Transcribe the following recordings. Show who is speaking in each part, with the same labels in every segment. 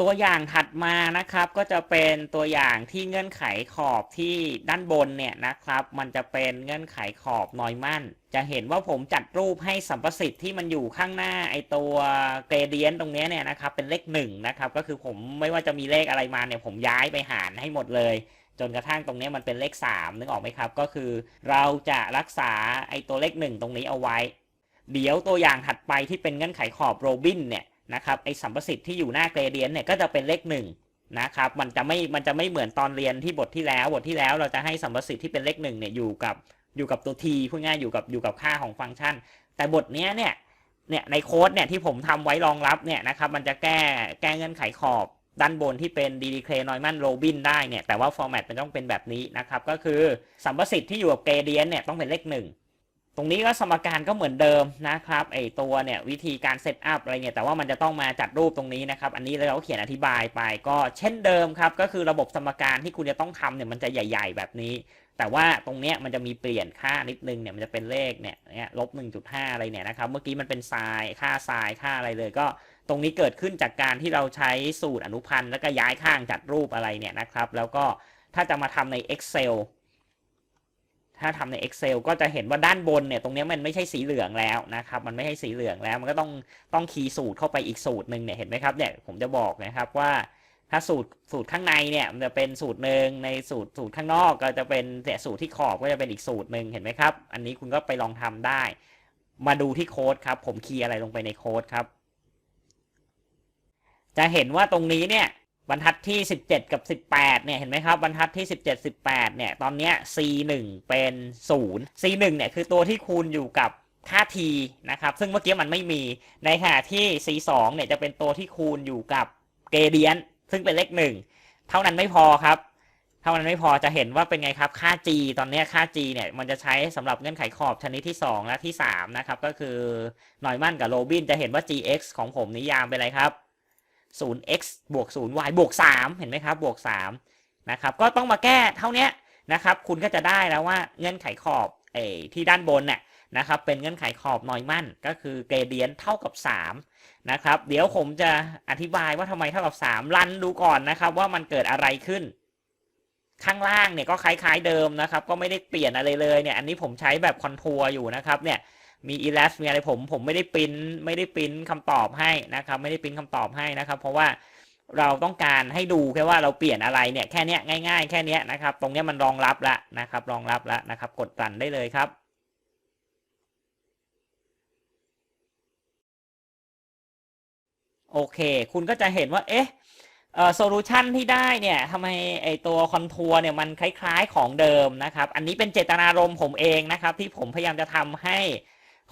Speaker 1: ตัวอย่างถัดมานะครับก็จะเป็นตัวอย่างที่เงื่อนไขขอบที่ด้านบนเนี่ยนะครับ มันจะเป็นเงื่อนไขขอบนอยมันจะเห็นว่าผมจัดรูปให้สัมประสิทธิ์ที่มันอยู่ข้างหน้าไอตัวเกรเดียนตรงนี้เนี่ยนะครับเป็นเลขหนึ่งนะครับก็คือผมไม่ว่าจะมีเลขอะไรมาเนี่ยผมย้ายไปหารให้หมดเลย จนกระทั่งตรงนี้มันเป็นเลข 3 นึกออกไหมครับ ก็คือเราจะรักษาไอตัวเลข 1 ตรงนี้เอาไว้ เดี๋ยวตัวอย่างถัดไปที่เป็นเงื่อนไขขอบโรบินเนี่ย นะครับไอสัมประสิทธิ์ที่อยู่หน้าเกรเดียนเนี่ยก็จะเป็นเลข1นะครับมันจะไม่มันจะไม่เหมือนตอนเรียนที่บทที่แล้วบทที่แล้วเราจะให้สัมประสิทธิ์ที่เป็นเลข1เนี่ยอยู่กับอยู่กับตัว t พูดง่ายอยู่กับอยู่กับค่าของฟังก์ชัน แต่บทเนี้ยเนี่ยเนี่ยในโค้ดเนี่ยที่ผมทำไว้รองรับเนี่ยนะครับมันจะแก้แก้เงื่อนไขขอบด้านบนที่เป็นดีดีเคลนอยมันโรบินได้เนี่ยแต่ว่าฟอร์แมตมันต้องเป็นแบบนี้นะครับก็คือสัมประสิทธิ์ที่อยู่กับเกรเดียนเนี่ยต้องเป็นเลขหนึ่ง ตรงนี้ก็สมการก็เหมือนเดิมนะครับไอตัวเนี่ยวิธีการเซตอัพอะไรเนี่ยแต่ว่ามันจะต้องมาจัดรูปตรงนี้นะครับอันนี้เราก็เขียนอธิบายไปก็เช่นเดิมครับก็คือระบบสมการที่คุณจะต้องทำเนี่ยมันจะใหญ่ ๆ แบบนี้ แต่ว่าตรงเนี้ยมันจะมีเปลี่ยนค่านิดนึงเนี่ยมันจะเป็นเลขเนี่ยเนี่ยลบ1.5 อะไรเนี่ยนะครับเมื่อกี้มันเป็นไซน์ค่าไซน์ค่าอะไรเลยก็ตรงนี้เกิดขึ้นจากการที่เราใช้สูตรอนุพันธ์แล้วก็ย้ายข้างจัดรูปอะไรเนี่ยนะครับแล้วก็ถ้าจะมาทำใน Excel ถ้าทำใน Excel ก็จะเห็นว่าด้านบนเนี่ยตรงนี้มันไม่ใช่สีเหลืองแล้วนะครับมันไม่ใช่สีเหลืองแล้วมันก็ต้องต้องคีย์สูตรเข้าไปอีกสูตรหนึ่งเนี่ยเห็นไหมครับเนี่ยผมจะบอกนะครับว่าถ้าสูตรสูตรข้างในเนี่ยมันจะเป็นสูตรหนึ่งในสูตรสูตรข้างนอกก็จะเป็นเนี่ยสูตรที่ขอบก็จะเป็นอีกสูตรหนึ่งเห็นไหมครับ อันนี้คุณก็ไปลองทำได้ มาดูที่โค้ดครับ ผมคีย์อะไรลงไปในโค้ดครับ จะเห็นว่าตรงนี้เนี่ย บรรทัดที่ 17 กับ 18 เนี่ย เห็นไหมครับ บรรทัดที่ 17 18 เนี่ย ตอนเนี้ย C1 เป็น 0 C1 เนี่ย คือตัวที่คูณอยู่กับค่า t นะครับ ซึ่งเมื่อกี้มันไม่มี ในขณะที่ C2 เนี่ย จะเป็นตัวที่คูณอยู่กับเกเดียน ซึ่งเป็นเลข 1 เท่านั้นไม่พอครับ เท่านั้นไม่พอ จะเห็นว่าเป็นไงครับ ค่า g ตอนนี้ค่า g เนี่ย มันจะใช้สำหรับเงื่อนไขขอบชนิดที่ 2 และที่ 3 นะครับ ก็คือหน่อยมั่นกับโรบิน จะเห็นว่า gx ของผมนิยามเป็นอะไรครับ 0x บวก 0y บวก 3 เห็นไหมครับ บวก 3 นะครับ ก็ต้องมาแก้เท่านี้นะครับ คุณก็จะได้แล้วว่าเงื่อนไขขอบเอที่ด้านบนเนี่ยนะครับ เป็นเงื่อนไขขอบนอยมันก็คือเกรเดียนเท่ากับ 3 นะครับ เดี๋ยวผมจะอธิบายว่าทำไมเท่ากับ 3 รันดูก่อนนะครับ ว่ามันเกิดอะไรขึ้น ข้างล่างเนี่ยก็คล้ายๆเดิมนะครับ ก็ไม่ได้เปลี่ยนอะไรเลยเนี่ย อันนี้ผมใช้แบบคอนทัวร์อยู่นะครับ เนี่ย มี e l a s มีอะไรผมผมไม่ได้ปริ้นไม่ได้ปริ้นคำตอบให้นะครับ ไม่ได้ปริ้นคำตอบให้นะครับ เพราะว่าเราต้องการให้ดูแค่ว่าเราเปลี่ยนอะไรเนี่ยแค่นี้ยง่ายๆ แค่นี้นะครับ ตรงเนี้ยมันรองรับล้วนะครับ รองรับล้วนะครับ กดรันได้เลยครับโอเค คุณก็จะเห็นว่า เอ๊ะโซลูชันที่ได้เนี่ยทำไมไอตัวคอนทัวร์เนี่ยมันคล้ายๆของเดิมนะครับ อันนี้เป็นเจตนารมณ์ผมเองนะครับ ที่ผมพยายามจะทำให้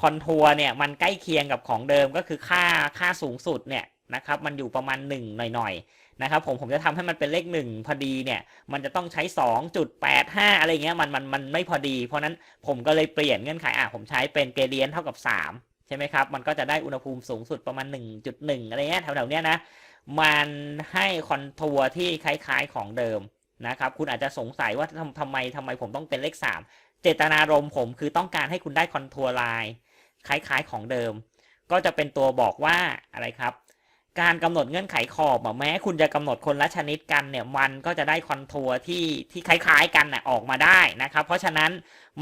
Speaker 1: คอนทัวร์เนี่ยมันใกล้เคียงกับของเดิมก็คือค่าค่าสูงสุดเนี่ยนะครับมันอยู่ประมาณ 1 หน่อยๆนะครับผมผมจะทำให้มันเป็นเลข 1 พอดีเนี่ยมันจะต้องใช้ 2.85 อะไรเงี้ยมันมันมันไม่พอดี เพราะนั้นผมก็เลยเปลี่ยนเงื่อนไขอะผมใช้เป็นเกเดียนเท่ากับ 3 ใช่ไหมครับ มันก็จะได้อุณหภูมิสูงสุดประมาณ 1.1 อะไรเงี้ยแถวๆเนี้ยนะมันให้คอนทัวร์ที่คล้ายๆของเดิมนะครับคุณอาจจะสงสัยว่าทำทำไมทำไมผมต้องเป็นเลข 3 เจตนารมณ์ผมคือต้องการให้คุณได้คอนทัวร์ไลน์ คล้ายๆของเดิม ก็จะเป็นตัวบอกว่าอะไรครับ การกำหนดเงื่อนไขขอบอะแม้คุณจะกำหนดคนละชนิดกันเนี่ยมันก็จะได้คอนทัวร์ที่ที่คล้ายๆกันนะออกมาได้นะครับ เพราะฉะนั้น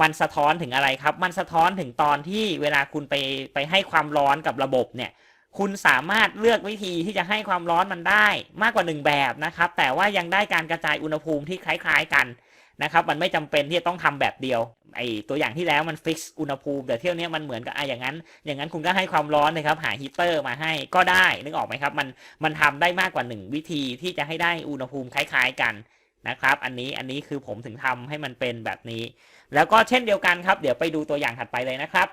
Speaker 1: มันสะท้อนถึงอะไรครับ มันสะท้อนถึงตอนที่เวลาคุณไปไปให้ความร้อนกับระบบเนี่ยคุณสามารถเลือกวิธีที่จะให้ความร้อนมันได้มากกว่าหนึ่งแบบนะครับ แต่ว่ายังได้การกระจายอุณหภูมิที่คล้าย ๆ กัน นะครับมันไม่จำเป็นที่จะต้องทำแบบเดียวไอตัวอย่างที่แล้วมันฟิกซ์อุณหภูมิแต่เที่ยวนี้มันเหมือนกับไออย่างนั้น อย่างนั้นคุณก็ให้ความร้อนนะครับหาฮีเตอร์มาให้ก็ได้นึกออกไหมครับมันมันทำได้มากกว่าหนึ่งวิธีที่จะให้ได้อุณหภูมิคล้ายๆกันนะครับอันนี้อันนี้คือผมถึงทำให้มันเป็นแบบนี้ แล้วก็เช่นเดียวกันครับ เดี๋ยวไปดูตัวอย่างถัดไปเลยนะครับ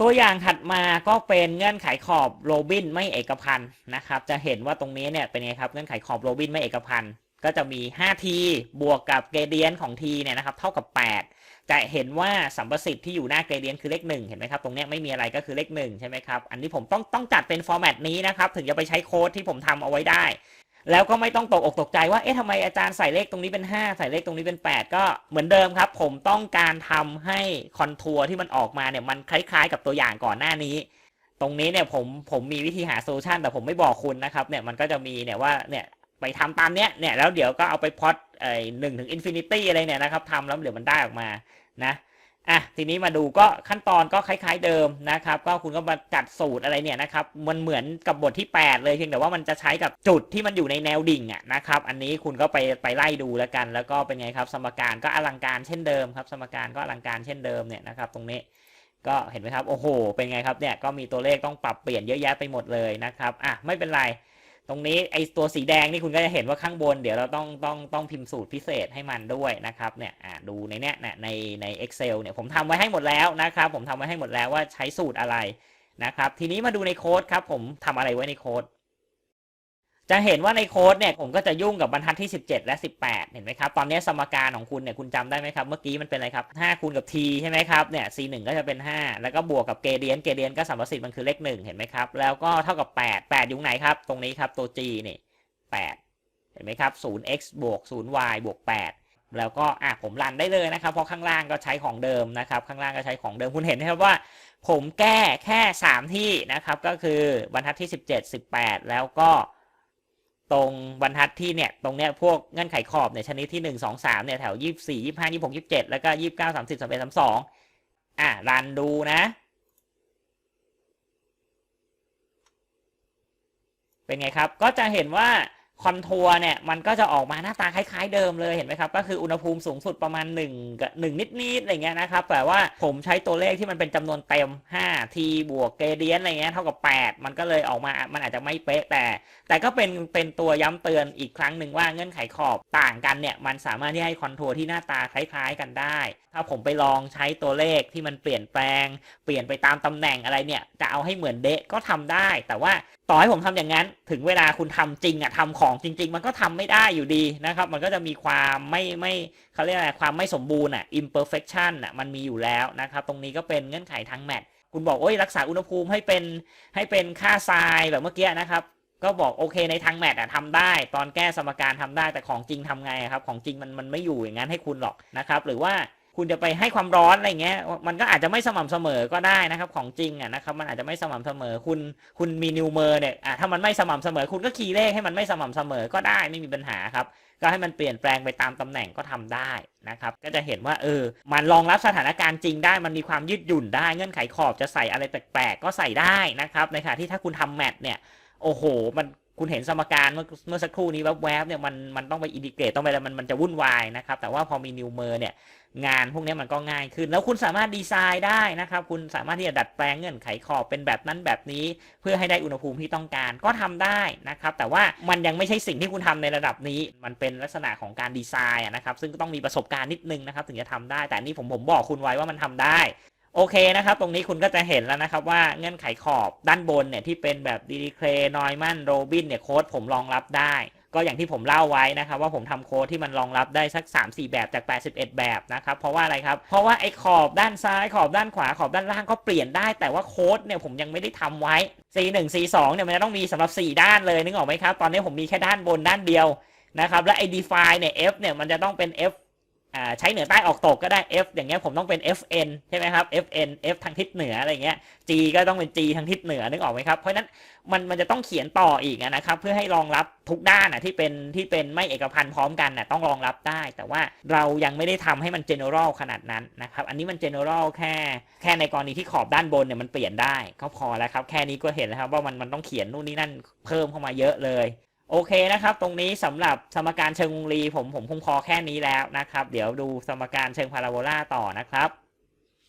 Speaker 1: ตัวอย่างถัดมาก็เป็นเงื่อนไขขอบโรบินไม่เอกพันธ์นะครับ จะเห็นว่าตรงนี้เนี่ยเป็นไงครับเงื่อนไขขอบโรบินไม่เอกพันธ์ ก็จะมี 5t บวกกับเกรเดียนของ t เนี่ยนะครับเท่ากับ 8 จะเห็นว่าสัมประสิทธิ์ที่อยู่หน้าเกรเดียนคือเลข1เห็นไหมครับ ตรงเนี้ยไม่มีอะไรก็คือเลข1ใช่ไหมครับ อันนี้ผมต้องต้องจัดเป็นฟอร์แมตนี้นะครับ ถึงจะไปใช้โค้ดที่ผมทำเอาไว้ได้ แล้วก็ไม่ต้องตกอกตกใจว่า เอ๊ะทำไมอาจารย์ใส่เลขตรงนี้เป็น 5 ใส่เลขตรงนี้เป็น 8 ก็เหมือนเดิมครับ ผมต้องการทำให้คอนทัวร์ที่มันออกมาเนี่ยมันคล้ายๆ กับตัวอย่างก่อนหน้านี้ตรงนี้เนี่ยผมผมมีวิธีหาโซลูชันแต่ผมไม่บอกคุณนะครับเนี่ยมันก็จะมีเนี่ยว่าเนี่ย ไปทำตามเนี้ยเนี่ยแล้วเดี๋ยวก็เอาไปพอดไอหนึ่งถึงอินฟินิตี้อะไรเนี่ยนะครับทำแล้วเดี๋ยวมันได้ออกมานะอะทีนี้มาดูก็ขั้นตอนก็คล้าย ๆเดิมนะครับ ก็คุณก็มาจัดสูตรอะไรเนี่ยนะครับมันเหมือนกับบทที่ 8 เลยเพียงแต่ว่ามันจะใช้กับจุดที่มันอยู่ในแนวดิ่งอะนะครับ อันนี้คุณก็ไปไปไล่ดูแล้วกัน แล้วก็เป็นไงครับ สมการก็อลังการเช่นเดิมครับ สมการก็อลังการเช่นเดิมเนี่ยนะครับ ตรงนี้ก็เห็นไหมครับโอ้โห เป็นไงครับเนี่ยก็มีตัวเลขต้องปรับเปลี่ยนเยอะแยะไปหมดเลยนะครับอะไม่เป็นไร ตรงนี้ไอตัวสีแดงนี่คุณก็จะเห็นว่าข้างบน เดี๋ยวเราต้องต้องต้องพิมพ์สูตรพิเศษให้มันด้วยนะครับเนี่ยอะดูในเนี้ยนะในใน Excel เนี่ยผมทำไว้ให้หมดแล้วนะครับ ผมทำไว้ให้หมดแล้วว่าใช้สูตรอะไรนะครับ ทีนี้มาดูในโค้ดครับ ผมทำอะไรไว้ในโค้ด จะเห็นว่าในโค้ดเนี่ยผมก็จะยุ่งกับบรรทัดที่ 17 และ 18 เห็นไหมครับ ตอนนี้สมการของคุณเนี่ยคุณจำได้ไหมครับ เมื่อกี้มันเป็นอะไรครับ 5 คูณกับ t ใช่ไหมครับ เนี่ย c 1ก็จะเป็น 5 แล้วก็บวกกับเกเดียน เกเดียนก็สัมประสิทธิ์มันคือเลข 1 เห็นไหมครับ แล้วก็เท่ากับ 8 8 อยู่ไหนครับ ตรงนี้ครับ ตัว g นี่ 8 เห็นไหมครับ 0x บวก 0y บวก 8 แล้วก็อะผมรันได้เลยนะครับ เพราะข้างล่างก็ใช้ของเดิมนะครับ ข้างล่างก็ใช้ของเดิม คุณเห็นไหมครับว่า ผมแก้แค่ 3 ที่นะครับ ก็คือบรรทัดที่ 17 18 แล้วก็ ตรงบรรทัดที่เนี่ยตรงเนี้ยพวกเงื่อนไขขอบเนี่ยชนิดที่หนึ่งสองสามเนี่ยแถวยี่สี่ยี่ห้ายี่หกยี่เจ็ดแล้วก็ยี่สิบเก้าสามสิบสามเอ็ดสามสองอะรันดูนะ เป็นไงครับก็จะเห็นว่า คอนทัวร์เนี่ยมันก็จะออกมาหน้าตาคล้ายๆเดิมเลยเห็นไหมครับ ก็คืออุณหภูมิสูงสุดประมาณ1กับ1นิดๆอะไรเงี้ยนะครับแต่ว่าผมใช้ตัวเลขที่มันเป็นจำนวนเต็ม 5 t บวกเกเดียนอะไรเงี้ยเท่ากับ 8 มันก็เลยออกมามันอาจจะไม่เป๊ะแต่ แต่ก็เป็นเป็นตัวย้ำเตือนอีกครั้งหนึ่งว่าเงื่อนไขขอบต่างกันเนี่ยมันสามารถที่ให้คอนทัวร์ที่หน้าตาคล้าย ๆกันได้ ถ้าผมไปลองใช้ตัวเลขที่มันเปลี่ยนแปลง เปลี่ยนไปตามตำแหน่งอะไรเนี่ยจะเอาให้เหมือนเดะก็ทำได้ แต่ว่าต่อให้ผมทำอย่างนั้น ถึงเวลาคุณทำจริงอะทำของจริง ๆ มันก็ทำไม่ได้อยู่ดีนะครับ มันก็จะมีความไม่ไม่เขาเรียกอะไรความไม่สมบูรณ์อะ imperfection อะมันมีอยู่แล้วนะครับ ตรงนี้ก็เป็นเงื่อนไขทางแมทคุณบอกโอ้ยรักษาอุณหภูมิให้เป็นให้เป็นค่าทรายแบบเมื่อกี้นะครับ ก็บอกโอเคในทางแมทอะทำได้ ตอนแก้สมการทำได้แต่ของจริงทำไงครับ ของจริงมันมันไม่อยู่อย่างนั้นให้คุณหรอกนะครับ หรือว่า คุณจะไปให้ความร้อนอะไรเงี้ย มันก็อาจจะไม่สม่ำเสมอก็ได้นะครับ ของจริงอะนะครับ มันอาจจะไม่สม่ำเสมอ คุณ คุณมีนิวเมอร์เนี่ยอะถ้ามันไม่สม่ำเสมอ คุณก็คีย์เลขให้มันไม่สม่ำเสมอก็ได้ไม่มีปัญหาครับ ก็ให้มันเปลี่ยนแปลงไปตามตำแหน่งก็ทำได้นะครับ ก็จะเห็นว่าเออ มันรองรับสถานการณ์จริงได้ มันมีความยืดหยุ่นได้ เงื่อนไขขอบจะใส่อะไรแปลกๆก็ใส่ได้นะครับ ในขณะที่ถ้าคุณทำแมทเนี่ย โอ้โห มัน คุณเห็นสมการเมื่อเมื่อสักครู่นี้แวบๆเนี่ยมันมันต้องไปอินดิเกรตต้องไปอะไรมันมันจะวุ่นวายนะครับ แต่ว่าพอมีนิวเมอร์เนี่ยงานพวกนี้มันก็ง่ายขึ้น แล้วคุณสามารถดีไซน์ได้นะครับ คุณสามารถที่จะดัดแปลงเงื่อนไขขอบเป็นแบบนั้นแบบนี้ เพื่อให้ได้อุณหภูมิที่ต้องการก็ทำได้นะครับ แต่ว่ามันยังไม่ใช่สิ่งที่คุณทำในระดับนี้ มันเป็นลักษณะของการดีไซน์นะครับ ซึ่งก็ต้องมีประสบการณ์นิดนึงนะครับ ถึงจะทำได้ แต่นนี่ผมผมบอกคุณไว้ว่ามันทำได้ โอเคนะครับ ตรงนี้คุณก็จะเห็นแล้วนะครับว่าเงื่อนไขขอบด้านบนเนี่ยที่เป็นแบบดีดีเคลนอยมันโรบินเนี่ยโค้ดผมรองรับได้ ก็อย่างที่ผมเล่าไว้นะครับ ว่าผมทำโค้ดที่มันรองรับได้สัก 3-4 แบบจาก 81 แบบนะครับ เพราะว่าอะไรครับ เพราะว่าไอ้ขอบด้านซ้ายขอบด้านขวาขอบด้านล่างก็เปลี่ยนได้ แต่ว่าโค้ดเนี่ยผมยังไม่ได้ทำไว้ C1 C2 เนี่ยมันจะต้องมีสำหรับ 4 ด้านเลยนึกออกไหมครับ ตอนนี้ผมมีแค่ด้านบนด้านเดียวนะครับ และไอ้ define เนี่ย F เนี่ยมันจะต้องเป็น F ใช้เหนือใต้ออกตกก็ได้ F อย่างเงี้ยผมต้องเป็น FN ใช่ไหมครับ FN F ทางทิศเหนืออะไรเงี้ย G ก็ต้องเป็น G ทางทิศเหนือนึกออกไหมครับ เพราะฉะนั้นมันมันจะต้องเขียนต่ออีกนะครับ เพื่อให้รองรับทุกด้านอะที่เป็นที่เป็นไม่เอกพันธ์พร้อมกันน่ะต้องรองรับได้ แต่ว่าเรายังไม่ได้ทำให้มัน general ขนาดนั้นนะครับอันนี้มัน general แค่แค่ในกรณีที่ขอบด้านบนเนี่ยมันเปลี่ยนได้ก็พอแล้วครับแค่นี้ก็เห็นแล้วครับว่ามันมันต้องเขียนนู่นนี่นั่นเพิ่มเข้ามาเยอะเลย โอเคนะครับ ตรงนี้สำหรับสมการเชิงวงรีผมผมคงพอแค่นี้แล้วนะครับ เดี๋ยวดูสมการเชิงพาราโบลาต่อนะครับ